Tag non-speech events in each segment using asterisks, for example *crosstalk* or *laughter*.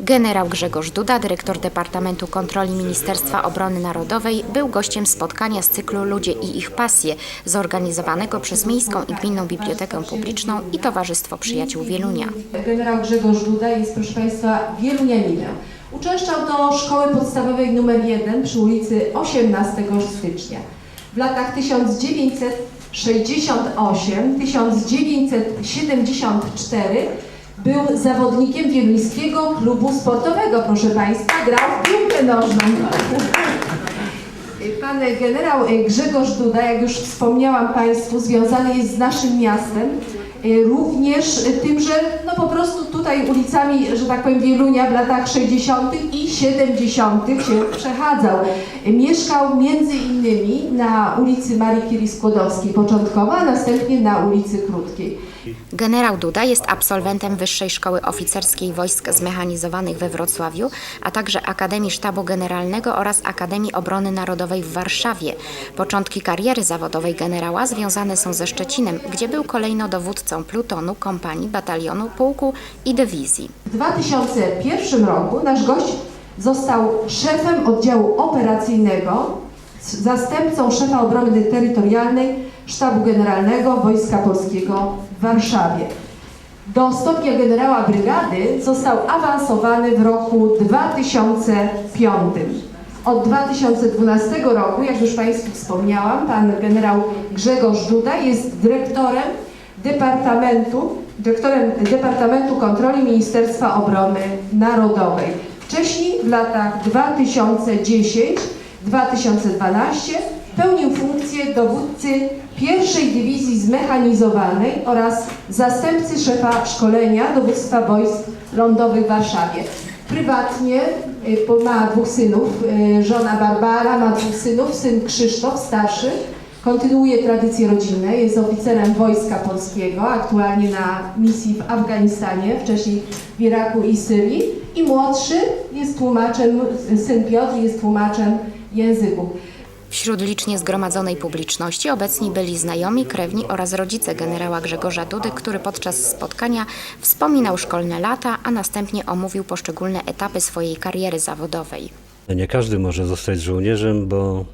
Generał Grzegorz Duda, dyrektor Departamentu Kontroli Ministerstwa Obrony Narodowej, był gościem spotkania z cyklu Ludzie i ich pasje, zorganizowanego przez Miejską i Gminną Bibliotekę Publiczną i Towarzystwo Przyjaciół Wielunia. Generał Grzegorz Duda jest, proszę Państwa, wielunianinem. Uczęszczał do szkoły podstawowej nr 1 przy ulicy 18 stycznia. W latach 1968-1974 był zawodnikiem Wieluńskiego Klubu Sportowego, proszę Państwa, grał w piłkę nożną. *laughs* Pan generał Grzegorz Duda, jak już wspomniałam Państwu, związany jest z naszym miastem, y, również tym, że po prostu tutaj ulicami, że tak powiem, Wielunia w latach 60. i 70. się przechadzał. Mieszkał między innymi na ulicy Marii Curie Skłodowskiej początkowo, a następnie na ulicy Krótkiej. Generał Duda jest absolwentem Wyższej Szkoły Oficerskiej Wojsk Zmechanizowanych we Wrocławiu, a także Akademii Sztabu Generalnego oraz Akademii Obrony Narodowej w Warszawie. Początki kariery zawodowej generała związane są ze Szczecinem, gdzie był kolejno dowódcą plutonu, kompanii, batalionu, i dywizji. W 2001 roku nasz gość został szefem oddziału operacyjnego, zastępcą szefa obrony terytorialnej Sztabu Generalnego Wojska Polskiego w Warszawie. Do stopnia generała brygady został awansowany w roku 2005. Od 2012 roku, jak już Państwu wspomniałam, pan generał Grzegorz Duda jest dyrektorem Departamentu, dyrektorem Departamentu Kontroli Ministerstwa Obrony Narodowej. Wcześniej w latach 2010-2012 pełnił funkcję dowódcy pierwszej dywizji zmechanizowanej oraz zastępcy szefa szkolenia dowództwa wojsk lądowych w Warszawie. Prywatnie y, ma dwóch synów, y, żona Barbara ma dwóch synów, syn Krzysztof starszy, kontynuuje tradycje rodzinne, jest oficerem Wojska Polskiego, aktualnie na misji w Afganistanie, wcześniej w Iraku i Syrii i młodszy jest tłumaczem, syn Piotr jest tłumaczem języków. Wśród licznie zgromadzonej publiczności obecni byli znajomi, krewni oraz rodzice generała Grzegorza Dudy, który podczas spotkania wspominał szkolne lata, a następnie omówił poszczególne etapy swojej kariery zawodowej. Nie każdy może zostać żołnierzem, bo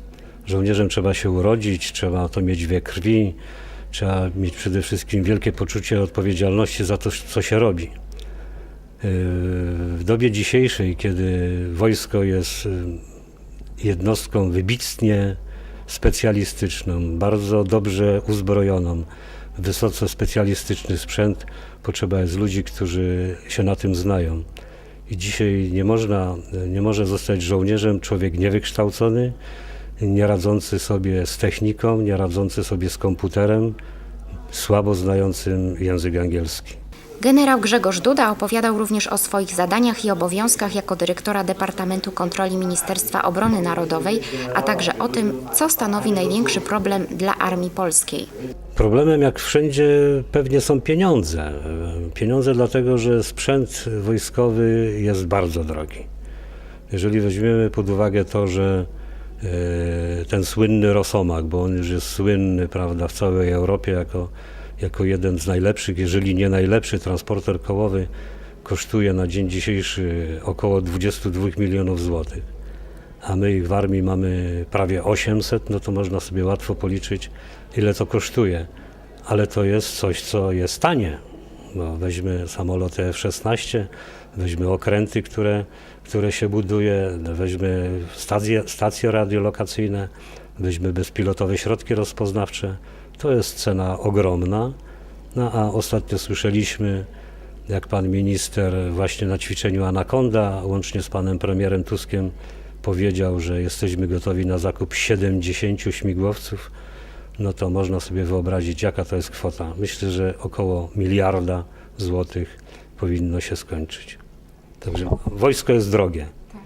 żołnierzem trzeba się urodzić, trzeba to mieć we krwi, trzeba mieć przede wszystkim wielkie poczucie odpowiedzialności za to, co się robi. Yy, W dobie dzisiejszej, kiedy wojsko jest yy, jednostką wybitnie specjalistyczną, bardzo dobrze uzbrojoną, wysoce specjalistyczny sprzęt, potrzeba jest ludzi, którzy się na tym znają. I dzisiaj nie można, nie może zostać żołnierzem człowiek niewykształcony, nie radzący sobie z techniką, nie radzący sobie z komputerem, słabo znającym język angielski. Generał Grzegorz Duda opowiadał również o swoich zadaniach i obowiązkach jako dyrektora Departamentu Kontroli Ministerstwa Obrony Narodowej, a także o tym, co stanowi największy problem dla Armii Polskiej. Problemem, jak wszędzie, pewnie są pieniądze. Pieniądze dlatego, że sprzęt wojskowy jest bardzo drogi. Jeżeli weźmiemy pod uwagę to, że ten słynny Rosomak, bo on już jest słynny prawda, w całej Europie jako, jako jeden z najlepszych, jeżeli nie najlepszy transporter kołowy, kosztuje na dzień dzisiejszy około 22 milionów złotych a my ich w armii mamy prawie 800, no to można sobie łatwo policzyć, ile to kosztuje. Ale to jest coś, co jest tanie. Bo weźmy samoloty F-16, weźmy okręty, które, które się buduje, weźmy stacje, stacje radiolokacyjne, weźmy bezpilotowe środki rozpoznawcze. To jest cena ogromna. No a ostatnio słyszeliśmy, jak pan minister właśnie na ćwiczeniu Anakonda, łącznie z panem premierem Tuskiem, powiedział, że jesteśmy gotowi na zakup 70 śmigłowców, no to można sobie wyobrazić, jaka to jest kwota. Myślę, że około miliarda złotych powinno się skończyć. Także wojsko jest drogie.